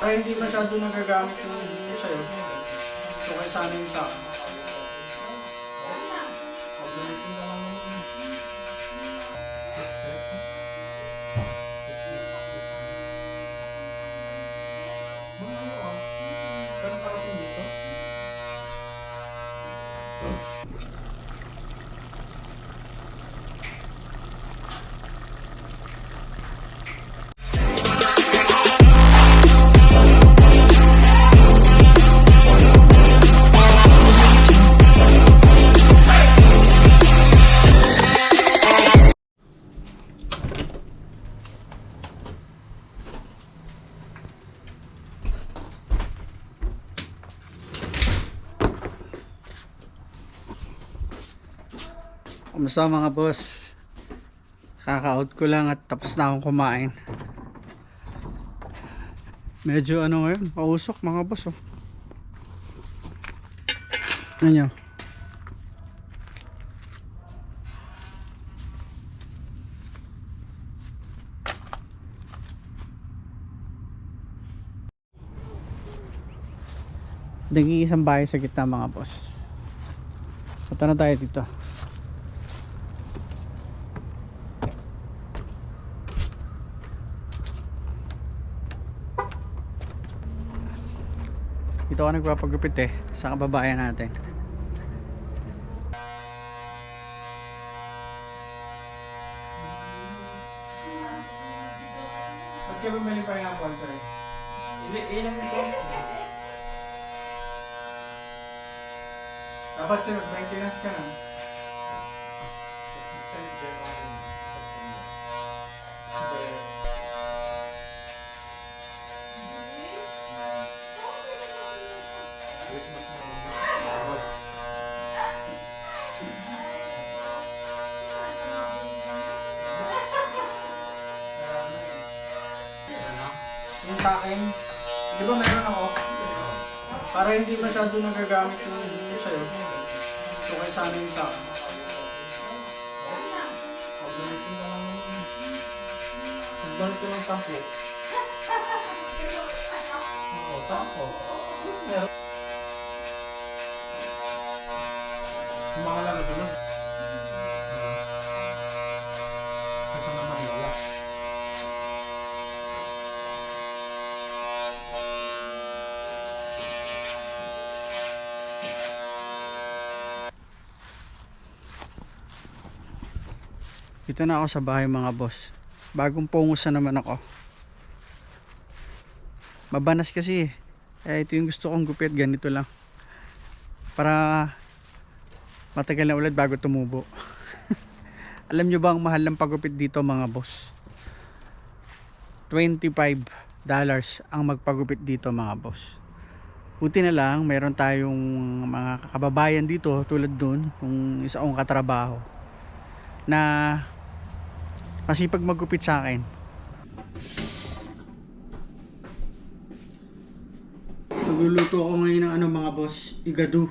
Kaya hindi masyado nagagamit yung sa'yo. So kaya sana yung sa. Kamusta mga boss? Kaka-out ko lang at tapos na akong kumain. Medyo ano ngayon, pausok mga boss oh. Ano nyo? Naging isang bahay sa gitna mga boss. Punta na tayo dito. Dito ako nagpapagupit eh sa kababayan natin. Ba't ka bumili pa yung apple sir? Ilan ito? Dapat sir, maintenance ka na. Sa akin, di ba meron ako? Para hindi masyado nagagamit yung sa'yo. So kaya sana yung sa akin. Nagbanit ko ng sampo. Oo, sampo. Meron. Yung mga lang Dito na ako sa bahay mga boss. Bagong pungos na naman ako. Mabanas kasi eh. Eh, ito yung gusto kong gupit. Ganito lang. Para matagal na ulit bago tumubo. Alam nyo ba ang mahal ng pagupit dito mga boss? 25 dollars ang magpagupit dito mga boss. Buti na lang, meron tayong mga kababayan dito tulad dun, yung isa kong katrabaho na masipag magupit sa akin. Nagluluto ako ngayon ng ano mga boss, igado.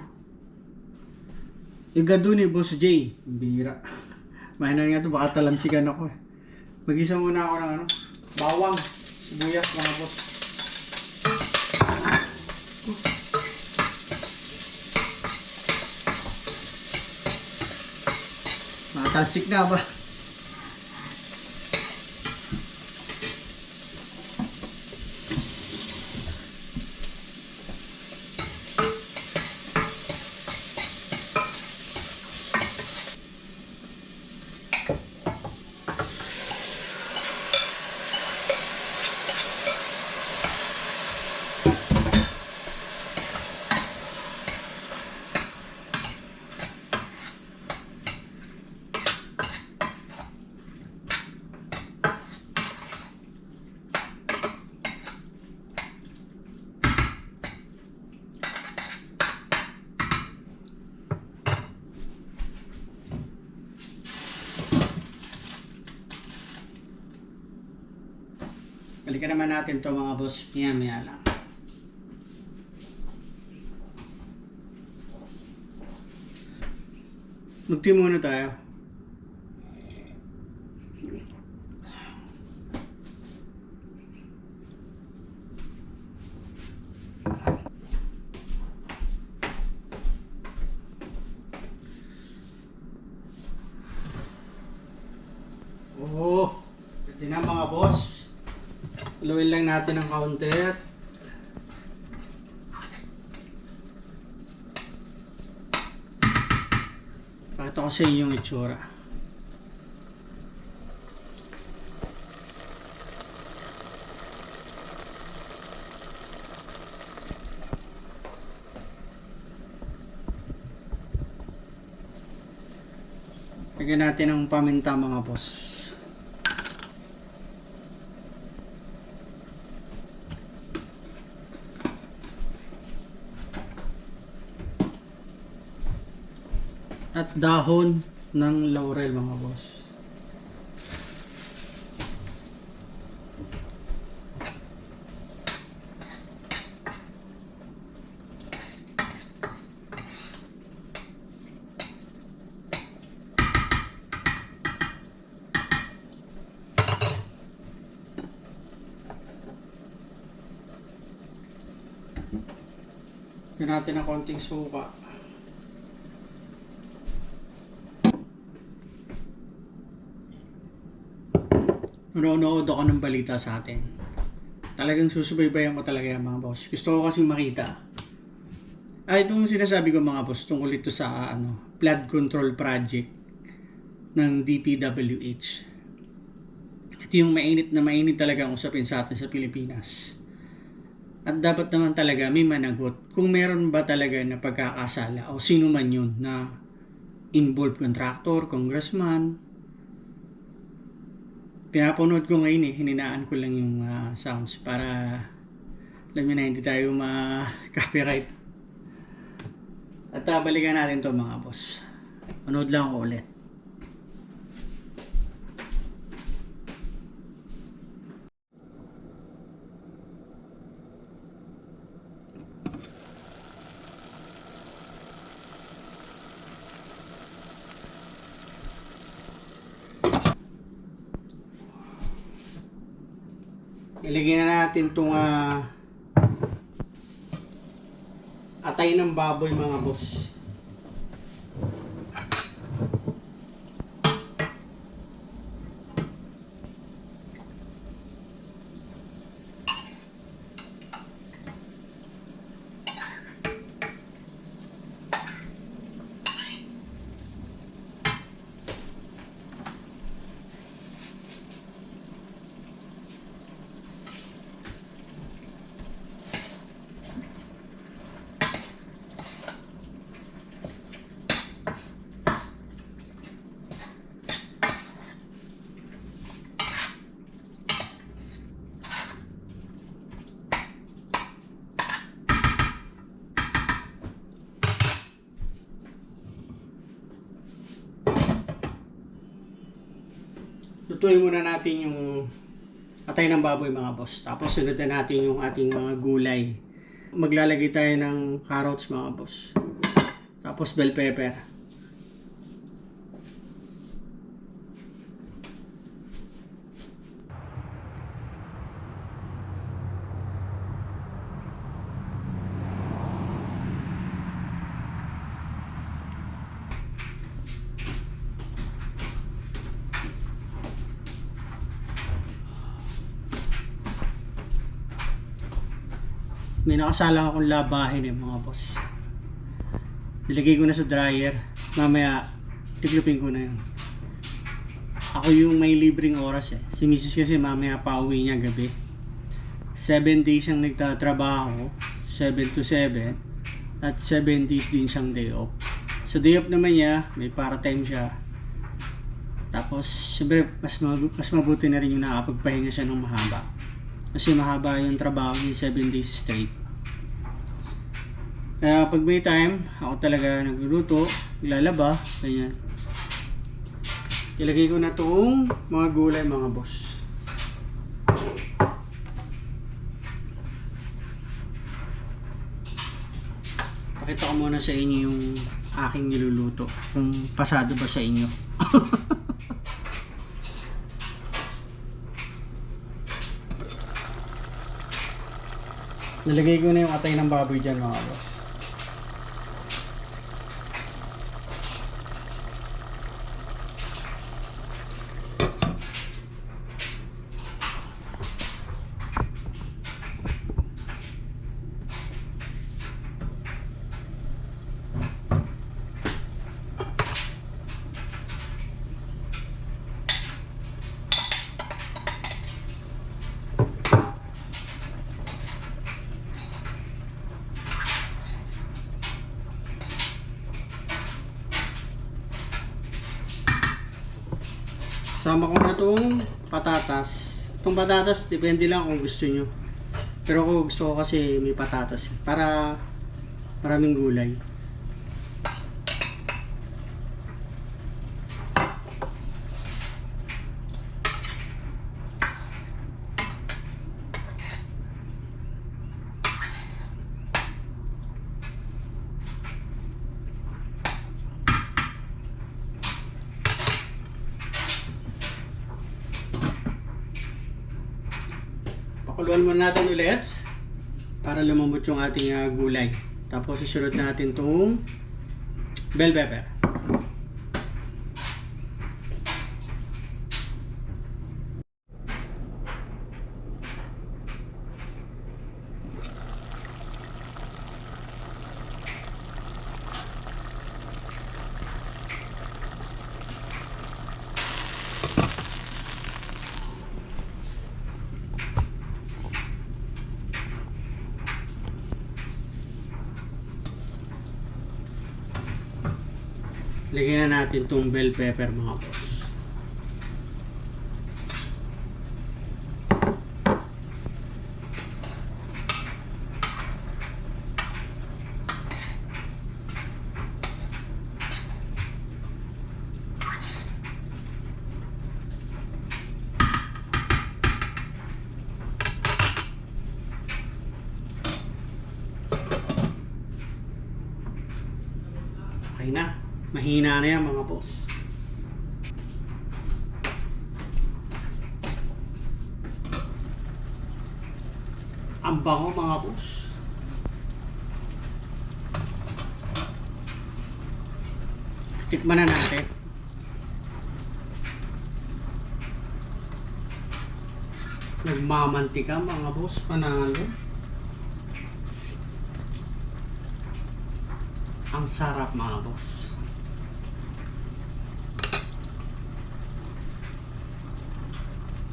Igado ni Boss J. Bira. Mahinan nga to, baka talamsigan ako eh. Magisa muna ako ng ano, bawang, sibuyas mga boss. Makatalsik na ba? Balikan naman natin to mga boss. Maya-maya lang. Magti muna tayo. Oo. Pwede na mga boss. Haluin lang natin ng kaunti. Pakita ko sa inyo yung itsura. Lagyan natin ng paminta mga boss. At dahon ng laurel mga boss. Lagyan natin ng konting suka. Nanonood ako ng balita sa atin. Talagang susubaybayan ko talaga yung mga boss. Gusto ko kasing makita. Ay, itong sinasabi ko mga boss, tungkol ito sa ano, flood control project ng DPWH. Ito yung mainit na mainit talaga ang usapin sa atin sa Pilipinas. At dapat naman talaga may managot kung meron ba talaga na pagkakasala o sino man yun na involved contractor, congressman. Pinapanood ko ngayon eh, hininaan ko lang yung ah, sounds para alam nyo na hindi tayo ma-copyright. At ah, balikan natin to mga boss. Panood lang ako ulit. Ilagay na natin itong ah, atay ng baboy mga boss. Lutuin muna natin yung atay ng baboy mga boss. Tapos sunod na natin yung ating mga gulay. Maglalagay tayo ng carrots mga boss. Tapos bell pepper. May nakasalang akong labahin eh mga boss. Nilagay ko na sa dryer. Mamaya, tiklupin ko na yun. Ako yung may libreng oras eh. Si Mrs. kasi mamaya pauwi niya gabi. 7 days siyang nagtatrabaho. 7 to 7. At 7 days din siyang day off. Sa day off naman niya, may part-time siya. Tapos, syempre, mas, mag- mas mabuti na rin yung nakapagpahinga siya ng mahaba. Kasi mahaba yung trabaho niya 7 days straight. Kaya pag may time, ako talaga nagluluto, lalaba, ganyan. Ilagay ko na itong mga gulay mga boss. Pakita ko muna sa inyo yung aking niluluto. Kung pasado ba sa inyo. Nalagay ko na yung atay ng baboy dyan mga boss. Sama ko na itong patatas. Itong patatas, depende lang kung gusto nyo. Pero ako gusto ko kasi may patatas. Para maraming gulay. Pakuluan muna natin ulit para lumambot yung ating ah, gulay. Tapos isunod natin itong bell pepper. Lagyan na natin itong bell pepper mga boss. Okay na. Mahina na yan mga boss. Ang bango mga boss. Tikman na natin. Nagmamantika mga boss. Panalo. Ang sarap mga boss.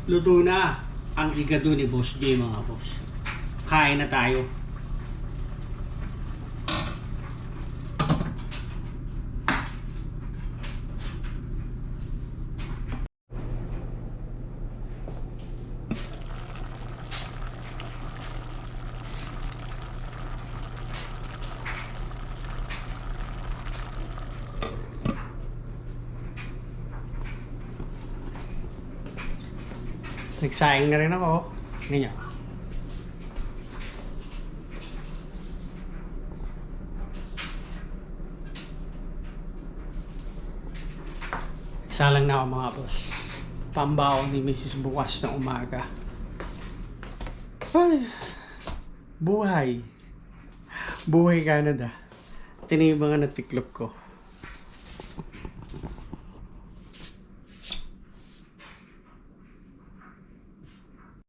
Luto na ang igado ni Boss J mga boss. Kain na tayo. Nagsaing na rin ako. Ganyan. Isa lang na ako mga boss. Pambaon ni Mrs. bukas ng umaga. Ay, buhay. Buhay Canada. Ito na yung mga natiklop ko.